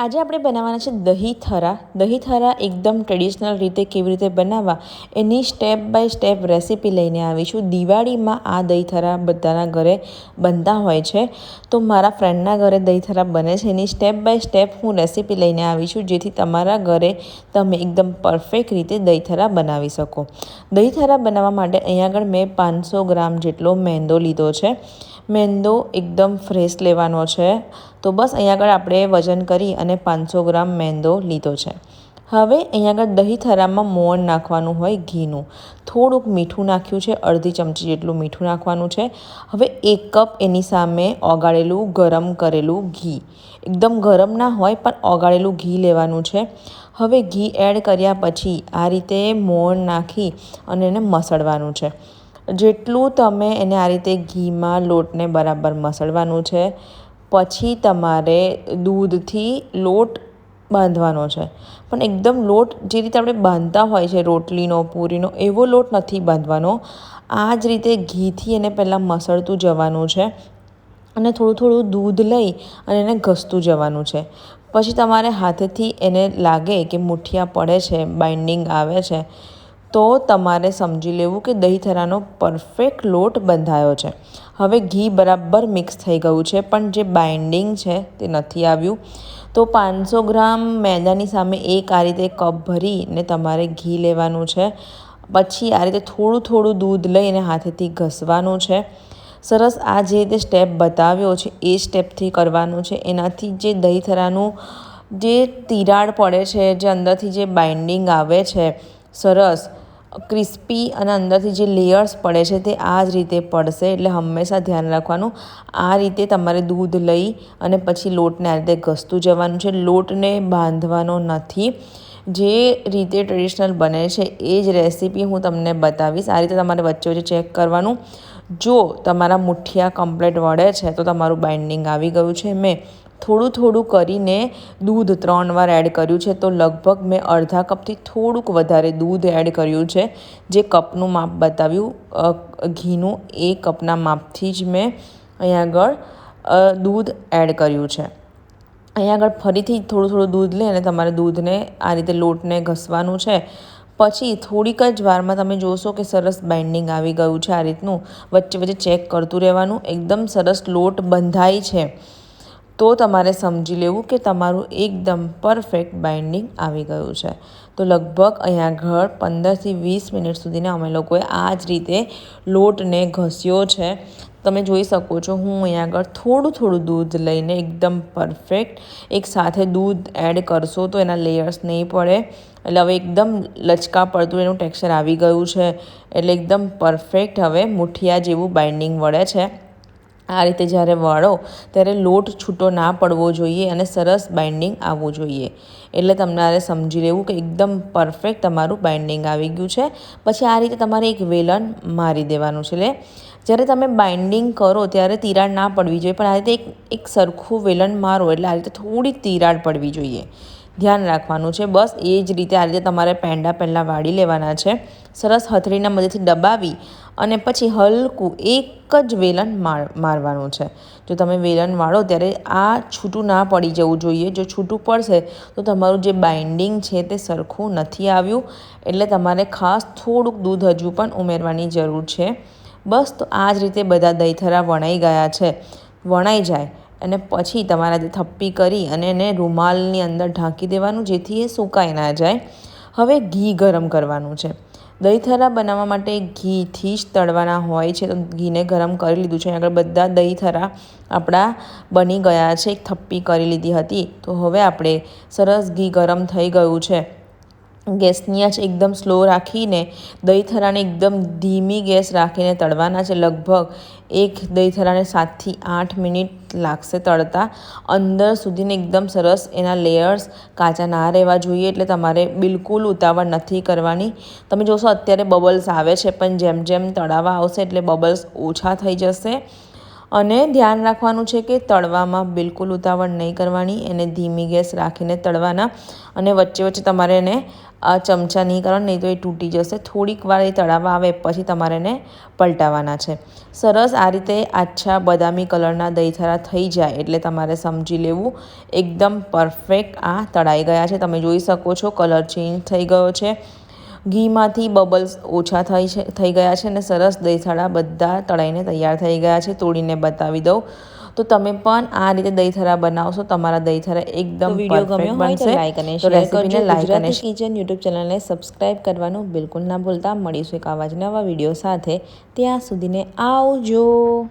આજે આપણે બનાવવાના છે દહીં થરા. દહીં થરા એકદમ ટ્રેડિશનલ રીતે કેવી રીતે બનાવવા એની સ્ટેપ બાય સ્ટેપ રેસીપી લઈને આવી છું. દિવાળીમાં આ દહીં થરા બધાના ઘરે બનતા હોય છે. તો મારા ફ્રેન્ડના ઘરે દહીં થરા બને છે. એની સ્ટેપ બાય સ્ટેપ હું રેસીપી લઈને આવી છું, જેથી તમારા ઘરે તમે એકદમ પરફેક્ટ રીતે દહીં થરા બનાવી શકો. દહીં થરા બનાવવા માટે અહીંયા આગળ મેં પાંચસો ગ્રામ જેટલો મેંદો લીધો છે. મેંદો એકદમ ફ્રેશ લેવાનો છે. તો બસ અહીંયા આગળ આપણે વજન કરી અને પાંચસો ગ્રામ મેંદો લીધો છે. હવે અહીંયા આગળ દહીં થરામાં મોણ નાખવાનું હોય ઘીનું. થોડુંક મીઠું નાખ્યું છે, અડધી ચમચી જેટલું મીઠું નાખવાનું છે. હવે એક કપ એની સામે ઓગાળેલું ગરમ કરેલું ઘી. એકદમ ગરમ ના હોય પણ ઓગાળેલું ઘી લેવાનું છે. હવે ઘી એડ કર્યા પછી આ રીતે મોણ નાખી અને એને મસળવાનું છે. જેટલું તમે એને આ રીતે ઘીમાં લોટને બરાબર મસળવાનું છે પછી તમારે દૂધથી લોટ બાંધવાનો છે. પણ એકદમ લોટ જે રીતે આપણે બાંધતા હોય છે, રોટલીનો, પૂરીનો, એવો લોટ નથી બાંધવાનો. આ જ રીતે ઘીથી એને પહેલાં મસળતું જવાનું છે અને થોડું થોડું દૂધ લઈ અને એને ઘસતું જવાનું છે. પછી તમારે હાથેથી એને લાગે કે મુઠિયા પડે છે, બાઇન્ડિંગ આવે છે. તો તમારે સમજી લેવું કે દહીં થરાનો પરફેક્ટ લોટ બંધાયો છે. હવે ઘી બરાબર મિક્સ થઈ ગયું છે, પણ જે બાઇન્ડિંગ છે તે નથી આવ્યું. તો પાંચસો ગ્રામ મેદાની સામે એક આ રીતે કપ ભરીને તમારે ઘી લેવાનું છે. પછી આ રીતે થોડું થોડું દૂધ લઈને હાથેથી ઘસવાનું છે. સરસ આ જે રીતે સ્ટેપ બતાવ્યો છે એ સ્ટેપથી કરવાનું છે. એનાથી જે દહીં થરાનું જે તિરાડ પડે છે, જે અંદરથી જે બાઇન્ડિંગ આવે છે, સરસ. ક્રિસ્પી અને અંદરથી જે લેયર્સ પડે છે તે આ જ રીતે પડશે. એટલે હંમેશા ધ્યાન રાખવાનું, આ રીતે તમારે દૂધ લઈ અને પછી લોટને આ રીતે ઘસતું જવાનું છે. લોટને બાંધવાનો નથી. જે રીતે ટ્રેડિશનલ બને છે એ જ રેસીપી હું તમને બતાવીશ. આ રીતે તમારે વચ્ચે વચ્ચે ચેક કરવાનું. જો તમારા મુઠ્ઠિયા કમ્પ્લેટ વળે છે તો તમારું બાઇન્ડિંગ આવી ગયું છે. મેં થોડું થોડું કરીને દૂધ ત્રણ વાર એડ કર્યું છે. તો લગભગ મેં અડધા કપથી થોડુંક વધારે દૂધ એડ કર્યું છે. જે કપનું માપ બતાવ્યું ઘીનું એ કપના માપથી જ મેં અહીંયા આગળ દૂધ એડ કર્યું છે. અહીંયા આગળ ફરીથી થોડું થોડું દૂધ લઈ અને તમારે દૂધને આ રીતે લોટને ઘસવાનું છે. પછી થોડીક જ વારમાં તમે જોશો કે સરસ બાઇન્ડિંગ આવી ગયું છે આ રીતનું. વચ્ચે વચ્ચે ચેક કરતું રહેવાનું. એકદમ સરસ લોટ બંધાય છે. તો તમારે સમજી લેવું કે તમારું એકદમ પરફેક્ટ બાઇન્ડિંગ આવી ગયું છે. તો લગભગ અહીંયા આગળ પંદરથી વીસ મિનિટ સુધીને અમે લોકોએ આ જ રીતે લોટને ઘસ્યો છે. તમે જોઈ શકો છો, હું અહીંયા આગળ થોડું થોડું દૂધ લઈને એકદમ પરફેક્ટ એક સાથે દૂધ એડ કરશો તો એના લેયર્સ નહીં પડે. એટલે હવે એકદમ લચકા પડતું એનું ટેક્સચર આવી ગયું છે. એટલે એકદમ પરફેક્ટ હવે મુઠિયા જેવું બાઇન્ડિંગ વળે છે. આ રીતે જ્યારે વળો, ત્યારે લોટ છૂટો ના પડવો જોઈએ અને સરસ બાઇન્ડિંગ આવવું જોઈએ. એટલે તમારે સમજી લેવું કે એકદમ પરફેક્ટ તમારું બાઇન્ડિંગ આવી ગયું છે. પછી આ રીતે તમારે એક વેલણ મારી દેવાનું છે. એટલે જ્યારે તમે બાઇન્ડિંગ કરો ત્યારે તિરાડ ના પડવી જોઈએ, પણ આ રીતે એક એક સરખું વેલણ મારો, એટલે આ રીતે થોડીક તિરાડ પડવી જોઈએ. ધ્યાન રાખવાનું છે. બસ એ જ રીતે આ રીતે તમારે પેંડા પહેલાં વાળી લેવાના છે. સરસ હથળીના મદદથી દબાવી અને પછી હલકું એક જ વેલણ માર, મારવાનું છે. જો તમે વેલણ વાળો ત્યારે આ છૂટું ના પડી જવું જોઈએ. જો છૂટું પડશે તો તમારું જે બાઇન્ડિંગ છે તે સરખું નથી આવ્યું. એટલે તમારે ખાસ થોડુંક દૂધ હજુ પણ ઉમેરવાની જરૂર છે. બસ તો આ જ રીતે બધા દહીંથરા વણાઈ ગયા છે. વણાઈ જાય અને પછી તમારાથી થપ્પી કરી અને એને રૂમાલની અંદર ઢાંકી દેવાનું, જેથી એ સુકાઈ ના જાય. હવે ઘી ગરમ કરવાનું છે. દહીંથરા બનાવવા માટે ઘીથી જ તળવાના હોય છે, તો ઘીને ગરમ કરી લીધું છે. આગળ બધા દહીંથરા આપણા બની ગયા છે. એક થપ્પી કરી લીધી હતી. તો હવે આપણે સરસ ઘી ગરમ થઈ ગયું છે. ગેસની આંચ એકદમ સ્લો રાખીને દહીંથરાને એકદમ ધીમી ગેસ રાખીને તળવાના છે. લગભગ એક દહીંથરાને સાતથી આઠ મિનિટ લાગશે તળતા. અંદર સુધીને એકદમ સરસ એના લેયર્સ કાચા ના રહેવા જોઈએ, એટલે તમારે બિલકુલ ઉતાવળ નથી કરવાની. તમે જોશો અત્યારે બબલ્સ આવે છે, પણ જેમ જેમ તળાવા આવશે એટલે બબલ્સ ઓછા થઈ જશે. અને ધ્યાન રાખવાનું છે કે તળવામાં બિલકુલ ઉતાવળ નહીં કરવાની, એને ધીમી ગેસ રાખીને તળવાના અને વચ્ચે વચ્ચે તમારે એને ચમચા નહીં કરવાના, નહીં તો એ તૂટી જશે. થોડીક વાર એ તળાવવા આવે પછી તમારે એને પલટાવવાના છે. સરસ આ રીતે આછા બદામી કલરના દહીંથરા થઈ જાય એટલે તમારે સમજી લેવું. એકદમ પરફેક્ટ આ તળાઈ ગયા છે. તમે જોઈ શકો છો, કલર ચેન્જ થઈ ગયો છે. ઘીમાંથી બબલ્સ ઓછા થઈ છે થઈ ગયા છે અને સરસ દહીંથાળા બધા તળાઈને તૈયાર થઈ ગયા છે. તોડીને બતાવી દઉં. તો તમે પણ આ રીતે દહીંથરા બનાવશો તમારા દહીંથરા એકદમ વીડિયો ગમ્યો હોય તો લાઈક અને શેર કરજો. ગુજરાતી કિચન યુટ્યુબ ચેનલને સબસ્ક્રાઇબ કરવાનું બિલકુલ ના ભૂલતા. મળીશું એક આવા જ નવા વીડિયો સાથે. ત્યાં સુધીને આવજો.